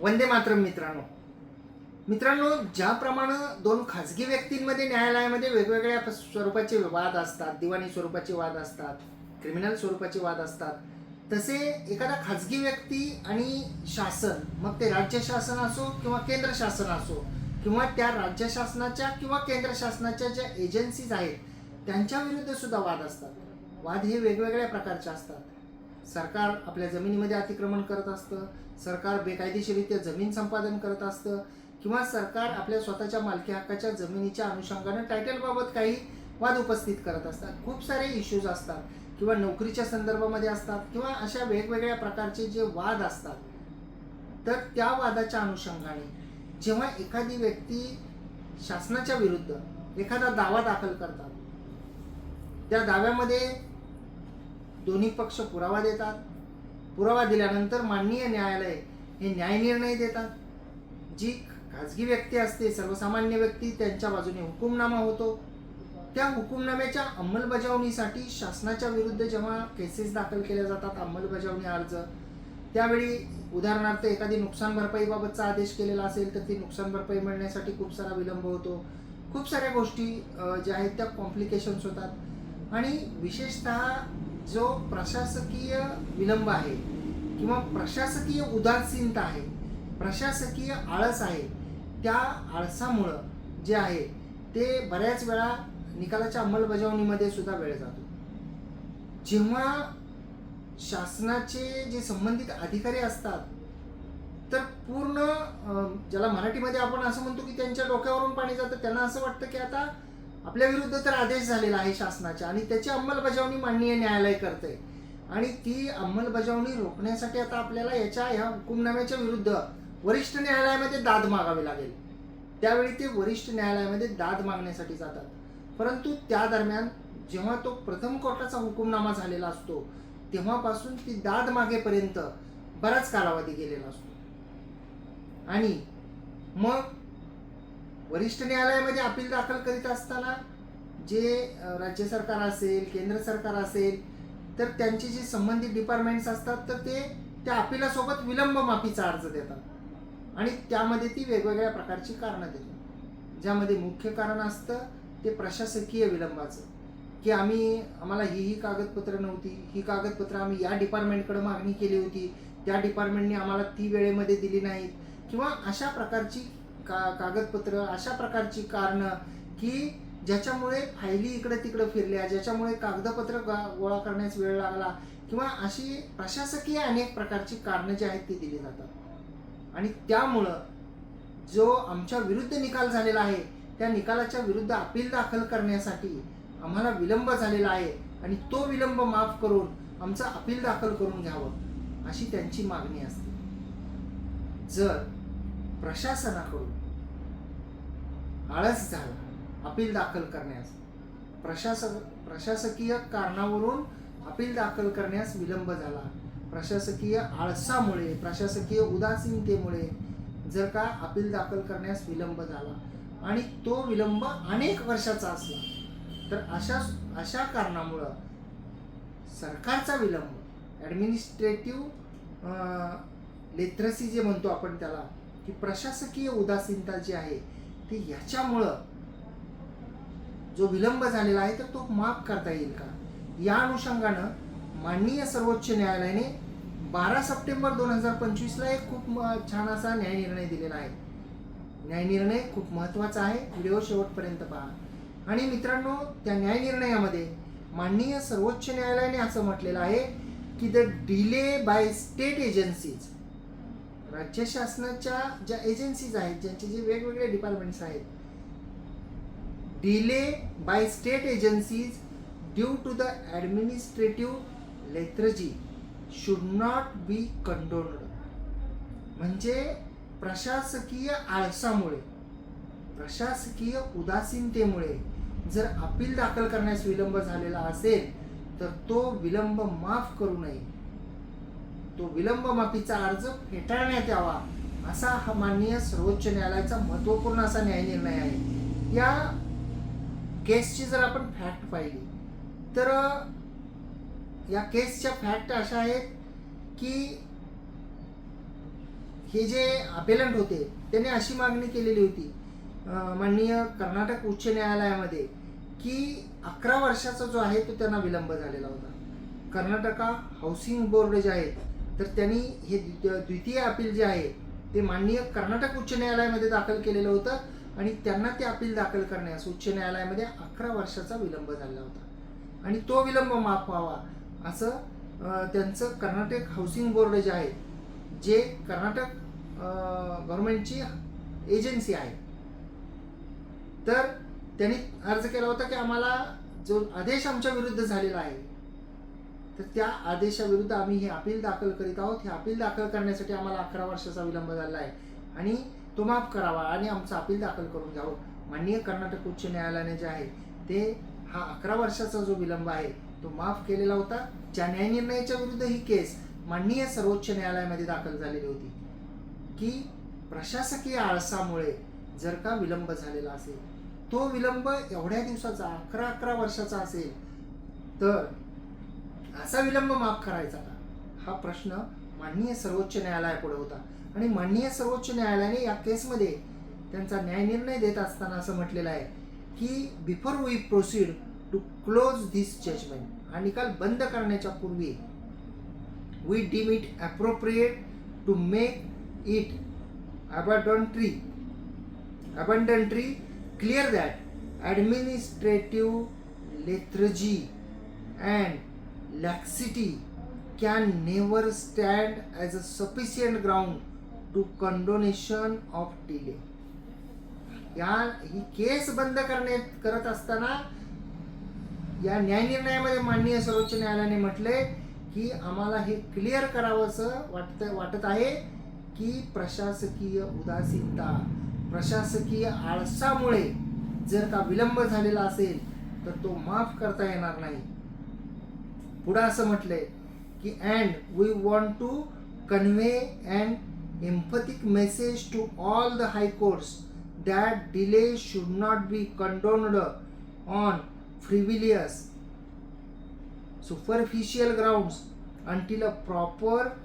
वंदे मातरम मित्रांनो. मित्रांनो ज्याप्रमाणे दोन खाजगी व्यक्तींमध्ये न्यायालयामध्ये वेगवेगळ्या स्वरूपाचे वाद असतात दिवाणी स्वरूपाचे वाद असतात क्रिमिनल स्वरूपाचे वाद असतात तसे एखादा खाजगी व्यक्ती आणि शासन मग ते राज्य शासन असो किंवा केंद्र शासन असो किंवा त्या राज्य शासनाच्या किंवा केंद्र शासनाच्या ज्या एजन्सीज आहेत त्यांच्या विरुद्ध सुद्धा वाद असतात. वाद हे वेगवेगळ्या प्रकारचे असतात. सरकार आपल्या जमिनीमध्ये अतिक्रमण करत असतं सरकार बेकायदेशीरित्या जमीन संपादन करत असतं किंवा सरकार आपल्या स्वतःच्या मालकी हक्काच्या जमिनीच्या अनुषंगानं टायटलबाबत काही वाद उपस्थित करत असतात. खूप सारे इश्यूज असतात किंवा नोकरीच्या संदर्भामध्ये असतात किंवा अशा वेगवेगळ्या प्रकारचे जे वाद असतात. तर त्या वादाच्या अनुषंगाने जेव्हा एखादी व्यक्ती शासनाच्या विरुद्ध एखादा दावा दाखल करतात त्या दाव्यामध्ये दोन्ही पक्ष पुरावा देतात. पुरावा दिल्यानंतर माननीय न्यायालय हे न्यायनिर्णय देतात. जी खाजगी व्यक्ती असते सर्वसामान्य व्यक्ती त्यांच्या बाजूने हुकुमनामा होतो. त्या हुकुमनाम्याच्या अंमलबजावणीसाठी शासनाच्या विरुद्ध जेव्हा केसेस दाखल केल्या जातात अंमलबजावणी अर्ज त्यावेळी उदाहरणार्थ एखादी नुकसान भरपाईबाबतचा आदेश केलेला असेल तर ती नुकसान भरपाई मिळण्यासाठी खूप सारा विलंब होतो. खूप साऱ्या गोष्टी ज्या आहेत त्या कॉम्प्लिकेशन्स होतात. आणि विशेषतः जो प्रशासकीय विलंब आहे किंवा प्रशासकीय उदासीनता आहे प्रशासकीय आळस आहे त्या आळसामुळं जे आहे ते बऱ्याच वेळा निकालाच्या अंमलबजावणीमध्ये सुद्धा वेळ जातो. जेव्हा शासनाचे जे संबंधित अधिकारी असतात तर पूर्ण ज्याला मराठीमध्ये आपण असं म्हणतो की त्यांच्या डोक्यावरून पाणी जातं त्यांना असं वाटतं की आता आपल्या विरुद्ध तर आदेश झालेला आहे शासनाच्या आणि त्याची अंमलबजावणी माननीय न्यायालय करते आणि ती अंमलबजावणी रोखण्यासाठी आता आपल्याला याच्या ह्या हुकुमनाम्याच्या विरुद्ध वरिष्ठ न्यायालयामध्ये दाद मागावी लागेल. त्यावेळी ते वरिष्ठ न्यायालयामध्ये दाद मागण्यासाठी जातात. परंतु त्या दरम्यान जेव्हा तो प्रथम कोर्टाचा हुकुमनामा झालेला असतो तेव्हापासून ती दाद मागेपर्यंत बराच कालावधी गेलेला असतो. आणि मग वरिष्ठ न्यायालयामध्ये अपील दाखल करीत असताना जे राज्य सरकार असेल केंद्र सरकार असेल तर त्यांचे जे संबंधित डिपार्टमेंट्स असतात तर ते त्या अपिलासोबत विलंब माफीचा अर्ज देतात. आणि त्यामध्ये ती वेगवेगळ्या प्रकारची कारणं देतात. ज्यामध्ये मुख्य कारण असतं ते प्रशासकीय विलंबाचं. की आम्ही आम्हाला ही ही कागदपत्रं नव्हती ही कागदपत्रं आम्ही या डिपार्टमेंटकडे मागणी केली होती त्या डिपार्टमेंटने आम्हाला ती वेळेमध्ये दिली नाहीत. किंवा अशा प्रकारची का कागदपत्र अशा प्रकारची कारणं की ज्याच्यामुळे फायली इकडे तिकडे फिरल्या ज्याच्यामुळे कागदपत्र गोळा करण्यास वेळ लागला किंवा अशी प्रशासकीय अनेक प्रकारची कारणं जी आहेत ती दिली जातात. आणि त्यामुळं जो आमच्या विरुद्ध निकाल झालेला आहे त्या निकालाच्या विरुद्ध अपील दाखल करण्यासाठी आम्हाला विलंब झालेला आहे आणि तो विलंब माफ करून आमचं अपील दाखल करून घ्यावं अशी त्यांची मागणी असते. जर प्रशासनाकडून आळस झाला. अपील दाखल करण्यास. प्रशासक प्रशासकीय कारणावरून अपील दाखल करण्यास विलंब झाला. प्रशासकीय आळसामुळे प्रशासकीय उदासीनतेमुळे जर का अपील दाखल करण्यास विलंब झाला आणि तो विलंब अनेक वर्षाचा असला तर अशा अशा कारणामुळं सरकारचा विलंब ॲडमिनिस्ट्रेटिव्ह लेथ्रसी जे म्हणतो आपण त्याला की प्रशासकीय उदासीनता जी आहे ते याच्यामुळं जो विलंब झालेला आहे तर तो माफ करता येईल का? या अनुषंगानं माननीय सर्वोच्च न्यायालयाने बारा सप्टेंबर दोन हजार पंचवीसला एक खूप छान असा न्यायनिर्णय दिलेला आहे. न्यायनिर्णय खूप महत्त्वाचा आहे. व्हिडिओ शेवटपर्यंत पहा. आणि मित्रांनो त्या न्यायनिर्णयामध्ये माननीय सर्वोच्च न्यायालयाने असं म्हटलेलं आहे की the delay by state agencies राज्य शासनाच्या ज्या एजन्सीज आहेत ज्यांचे जे वेगवेगळे डिपार्टमेंट्स आहेत delay by state agencies due to the administrative lethargy should not be condoned म्हणजे प्रशासकीय आळसामुळे प्रशासकीय उदासीनतेमुळे जर अपील दाखल करण्यास विलंब झालेला असेल तर तो विलंब माफ करू नये. तो विलंब माफीचा अर्ज फेटाळण्यात यावा असा हा माननीय सर्वोच्च न्यायालयाचा महत्त्वपूर्ण असा न्यायनिर्णय आहे. या केसची जर आपण फॅक्ट पाहिली तर या केसच्या फॅक्ट अशा आहेत की हे जे अपेलंट होते त्यांनी अशी मागणी केलेली होती माननीय कर्नाटक उच्च न्यायालयामध्ये की अकरा वर्षाचा जो आहे तो त्यांना विलंब झालेला होता. कर्नाटका हाऊसिंग बोर्ड जे आहेत तर त्यांनी हे द्वितीय अपील जे आहे ते माननीय कर्नाटक उच्च न्यायालयामध्ये दाखल केलेलं होतं आणि त्यांना ते अपील दाखल करण्यास उच्च न्यायालयामध्ये अकरा वर्षाचा विलंब झाला होता. आणि तो विलंब माफ व्हावा असं त्यांचं कर्नाटक हाऊसिंग बोर्ड जे आहे जे कर्नाटक गव्हर्नमेंटची एजन्सी आहे. तर त्यांनी अर्ज केला होता की आम्हाला जो आदेश आमच्या विरुद्ध झालेला आहे तर त्या आदेशाविरुद्ध आम्ही हे अपील दाखल करीत आहोत. हे अपील दाखल करण्यासाठी आम्हाला अकरा वर्षाचा विलंब झाला आहे. आणि तो माफ करावा आणि आमचं अपील दाखल करून घ्यावं. माननीय कर्नाटक उच्च न्यायालयाने जे आहे ते हा अकरा वर्षाचा जो विलंब आहे तो माफ केलेला होता. ज्या न्यायनिर्णयाच्या विरुद्ध ही केस माननीय सर्वोच्च न्यायालयामध्ये दाखल झालेली होती. की प्रशासकीय आळसामुळे जर का विलंब झालेला असेल तो विलंब एवढ्या दिवसाचा अकरा अकरा वर्षाचा असेल तर असा विलंब माफ करायचा का? हा प्रश्न माननीय सर्वोच्च न्यायालयापुढे होता. आणि माननीय सर्वोच्च न्यायालयाने या केसमध्ये त्यांचा न्यायनिर्णय देत असताना असं म्हटलेलं आहे की before we proceed to close this judgment हा निकाल बंद करण्याच्या पूर्वी we deem it appropriate to make it abundantly abundantly clear that administrative lethargy and laxity can never stand as a sufficient ground to condonation of delay. या ही केस बंद करण्यात करत असताना या न्यायनिर्णयामध्ये माननीय सर्वोच्च न्यायालयाने म्हटले की आम्हाला हे क्लिअर करावंसं वाटत वाटत आहे की प्रशासकीय उदासीनता प्रशासकीय आळसामुळे जर का विलंब झालेला असेल तर तो माफ करता येणार नाही. पुढं असं म्हटलंय की and we want to convey and empathic message to all the high courts that delay should not be condoned on frivolous superficial grounds until a proper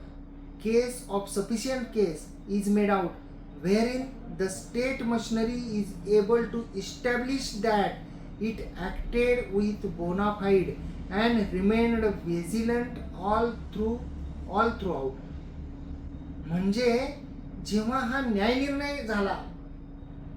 case of sufficient case is made out wherein the state machinery is able to establish that it acted with bona fide and remained vigilant all through all throughout. म्हणजे जेव्हा हा न्यायनिर्णय झाला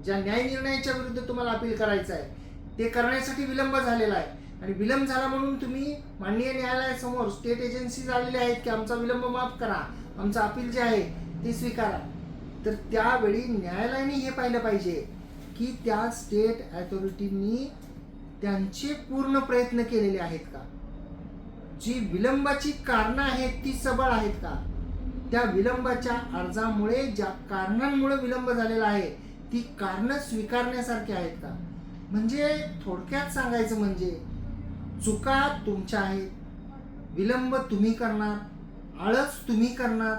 ज्या न्यायनिर्णयाच्या विरुद्ध तुम्हाला appeal करायचं आहे ते करण्यासाठी विलंब झालेला आहे. आणि विलंब झाला म्हणून तुम्ही माननीय न्यायालयासमोर स्टेट एजन्सीज आलेल्या आहेत की आमचा विलंब माफ करा आमचं अपील जे आहे ते स्वीकारा. तर त्यावेळी न्यायालयाने हे पाहिलं पाहिजे की त्या स्टेट ॲथॉरिटींनी त्यांचे पूर्ण प्रयत्न केलेले आहेत का? जी विलंबाची कारणं आहेत ती सबळ आहेत का? त्या विलंबाच्या अर्जामुळे ज्या कारणांमुळे विलंब झालेला आहे ती कारणं स्वीकारण्यासारखी आहेत का? म्हणजे थोडक्यात सांगायचं म्हणजे चुका तुमच्या आहेत विलंब तुम्ही करणार आळस तुम्ही करणार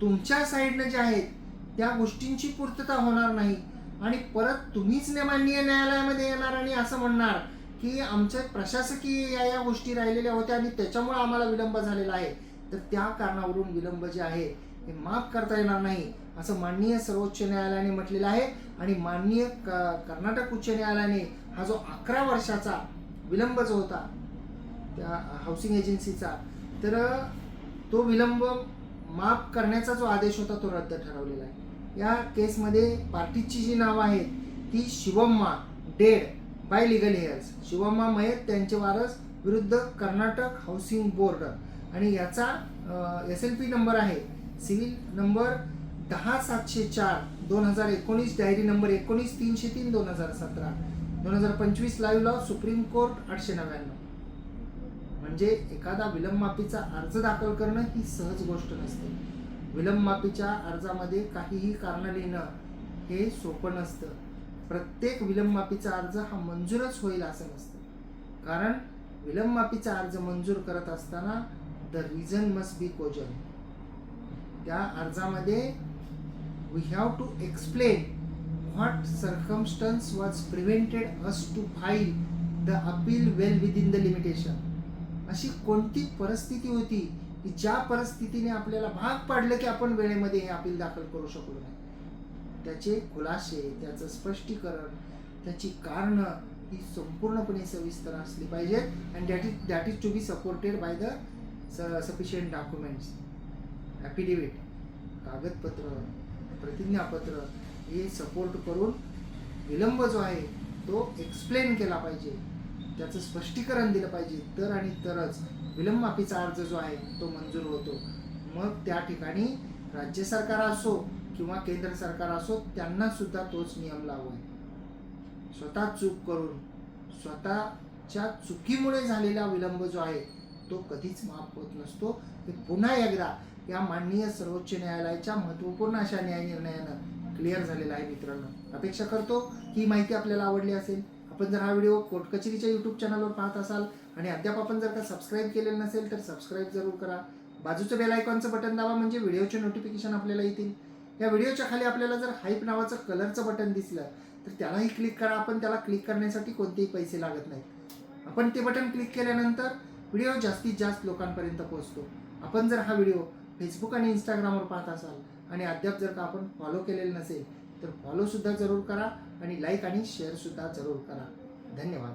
तुमच्या साईडनं जे आहेत त्या गोष्टींची पूर्तता होणार नाही. आणि परत तुम्हीच ने माननीय न्यायालयामध्ये येणार आणि असं म्हणणार की आमच्या प्रशासकीय या या गोष्टी राहिलेल्या होत्या आणि त्याच्यामुळे आम्हाला विलंब झालेला आहे. तर त्या कारणावरून विलंब जे आहे हे माफ करता येणार नाही असं माननीय सर्वोच्च न्यायालयाने म्हटलेलं आहे. आणि माननीय क कर्नाटक उच्च न्यायालयाने हा जो अकरा वर्षाचा विलंब जो होता त्या हाऊसिंग एजन्सीचा तर तो विलंब माफ करण्याचा जो आदेश होता तो रद्द ठरवलेला आहे. या केसमध्ये पार्टीची जी नावं आहेत ती Shivamma dead by legal heirs Shivamma मयत त्यांचे वारस विरुद्ध कर्नाटक हाऊसिंग बोर्ड. आणि याचा एस एल पी नंबर आहे सिव्हिल नंबर दहा सातशे चार दोन हजार एकोणीस डायरी नंबर एकोणीस तीनशे तीन दोन हजार सतरा. दोन हजार पंचवीस लाईव्ह लॉ सुप्रीम कोर्ट आठशे नव्याण्णव. म्हणजे एखादा विलंब माफीचा अर्ज दाखल करणं ही सहज गोष्ट नसते. विलंब माफीच्या अर्जामध्ये काहीही कारण लिहिणं हे सोपं नसतं. प्रत्येक विलंब माफीचा अर्ज हा मंजूरच होईल असं नसतं. कारण विलंब माफीचा अर्ज मंजूर करत असताना the reason must be cogent त्या अर्जामध्ये we have to explain what circumstance was prevented us to file the appeal well within the limitation अशी कोणती परिस्थिती होती की ज्या परिस्थितीने आपल्याला भाग पाडलं की आपण वेळेमध्ये हे अपील दाखल करू शकलो नाही. त्याचे खुलासे त्याचं स्पष्टीकरण त्याची कारणं ही संपूर्णपणे सविस्तर असली पाहिजेत. And that is that is to be supported by the sufficient documents affidavit कागदपत्र प्रतिज्ञापत्र हे सपोर्ट करून विलंब जो आहे तो एक्सप्लेन केला पाहिजे. त्याचं स्पष्टीकरण दिलं पाहिजे. तर आणि तरच विलंब माफीचा अर्ज जो आहे तो मंजूर होतो. मग त्या ठिकाणी राज्य सरकार असो किंवा केंद्र सरकार असो त्यांना सुद्धा तोच नियम लागू आहे. स्वतः चूक करून स्वतःच्या चुकीमुळे झालेला विलंब जो आहे तो कधीच माफ होत नसतो. हे पुन्हा एकदा या माननीय सर्वोच्च न्यायालयाच्या महत्त्वपूर्ण अशा न्याय निर्णयानं क्लिअर झालेला आहे मित्रांनो. अपेक्षा करतो ही माहिती आपल्याला आवडली असेल. आपण जर हा व्हिडिओ कोर्ट कचेरीच्या यूट्यूब चॅनलवर पाहत असाल आणि अद्याप आपण जर का सबस्क्राईब केलेलं नसेल तर सबस्क्राईब जरूर करा. बाजूचं बेल आयकॉनचं बटन दाबा म्हणजे व्हिडिओचे नोटिफिकेशन आपल्याला येतील. या व्हिडिओच्या खाली आपल्याला जर हाईप नावाचं कलरचं बटन दिसलं तर त्यालाही क्लिक करा. आपण त्याला क्लिक करण्यासाठी कोणतेही पैसे लागत नाहीत. आपण ते बटन क्लिक केल्यानंतर व्हिडिओ जास्तीत जास्त लोकांपर्यंत पोहोचतो. आपण जर हा व्हिडिओ फेसबुक आणि इंस्टाग्रामवर पाहत असाल आणि अद्याप जर का आपण फॉलो केलेलं नसेल तर फॉलोसुद्धा जरूर करा आणि लाईक आणि शेअरसुद्धा जरूर करा. धन्यवाद.